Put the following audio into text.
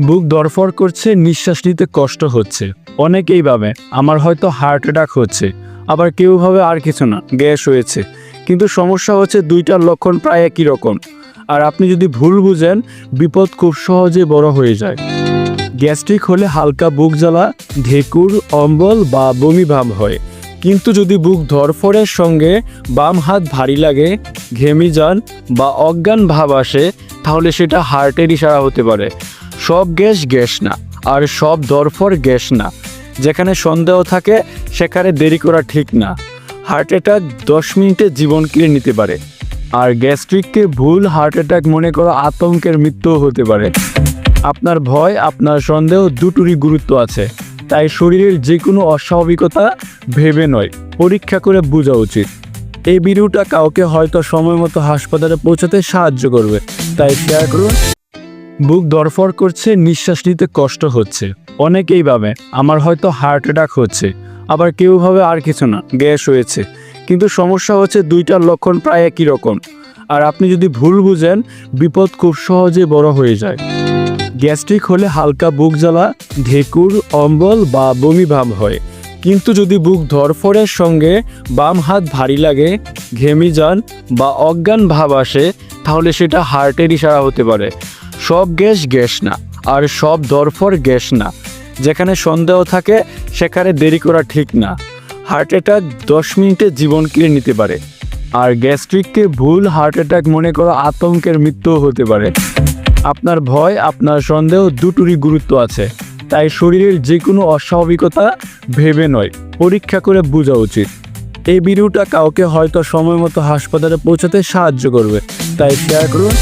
বুক দরফর করছে, নিঃশ্বাস নিতে কষ্ট হচ্ছে। অনেকেই ভাবে আমার হয়তো হার্ট অ্যাটাক হচ্ছে। আবার কেউ ভাবে আর কিছু না, গ্যাস হয়েছে। কিন্তু সমস্যা হচ্ছে দুইটার লক্ষণ প্রায় একই রকম। আর আপনি যদি ভুল বুঝেন, বিপদ খুব সহজে বড় হয়ে যায়। গ্যাস্ট্রিক হলে হালকা বুক জ্বালা, ঢেকুর, অম্বল বা বমি ভাব হয়। কিন্তু যদি বুক ধরফরের সঙ্গে বাম হাত ভারী লাগে, ঘেমি যান বা অজ্ঞান ভাব আসে, তাহলে সেটা হার্টের ইশারা হতে পারে। সব গ্যাস গ্যাস না, আর সব দরফর গ্যাস না। যেখানে সন্দেহ থাকে, সেখানে দেরি করা ঠিক না। হার্ট অ্যাটাক দশ মিনিটে জীবন কেড়ে নিতে পারে। আর গ্যাস্ট্রিককে ভুল হার্ট অ্যাটাক মনে করা আতঙ্কের মৃত্যুও হতে পারে। আপনার ভয়, আপনার সন্দেহ দুটোরই গুরুত্ব আছে। তাই শরীরের যে কোনো অস্বাভাবিকতা ভেবে নয়, পরীক্ষা করে বোঝা উচিত। এই ভিডিওটা কাউকে হয়তো সময় মতো হাসপাতালে পৌঁছাতে সাহায্য করবে। তাই শেয়ার করুন। বুক দরফর করছে, নিঃশ্বাস নিতে কষ্ট হচ্ছে। অনেকেই ভাবে আমার হয়তো হার্ট অ্যাটাক হচ্ছে। আবার কেউ ভাবে আর কিছু না, গ্যাস হয়েছে। কিন্তু সমস্যা হচ্ছে দুইটার লক্ষণ প্রায় একই রকম। আর আপনি যদি ভুল বুঝেন, বিপদ খুব সহজে বড় হয়ে যায়। গ্যাস্ট্রিক হলে হালকা বুক জ্বালা, ঢেকুর, অম্বল বা বমি ভাব হয়। কিন্তু যদি বুক ধরফরের সঙ্গে বাম হাত ভারী লাগে, ঘেমি যান বা অজ্ঞান ভাব আসে, তাহলে সেটা হার্টের ইশারা হতে পারে। সব গ্যাস গ্যাস না, আর সব দরফর গ্যাস না। যেখানে সন্দেহ থাকে, সেখানে দেরি করা ঠিক না। হার্ট অ্যাটাক দশ মিনিটে জীবন কেড়ে নিতে পারে। আর গ্যাস্ট্রিককে ভুল হার্ট অ্যাটাক মনে করা আতঙ্কের মৃত্যুও হতে পারে। আপনার ভয়, আপনার সন্দেহ দুটোরই গুরুত্ব আছে। তাই শরীরের যে কোনো অস্বাভাবিকতা ভেবে নয়, পরীক্ষা করে বোঝা উচিত। এই ভিডিওটা কাউকে হয়তো সময় মতো হাসপাতালে পৌঁছাতে সাহায্য করবে। তাই শেয়ার করুন।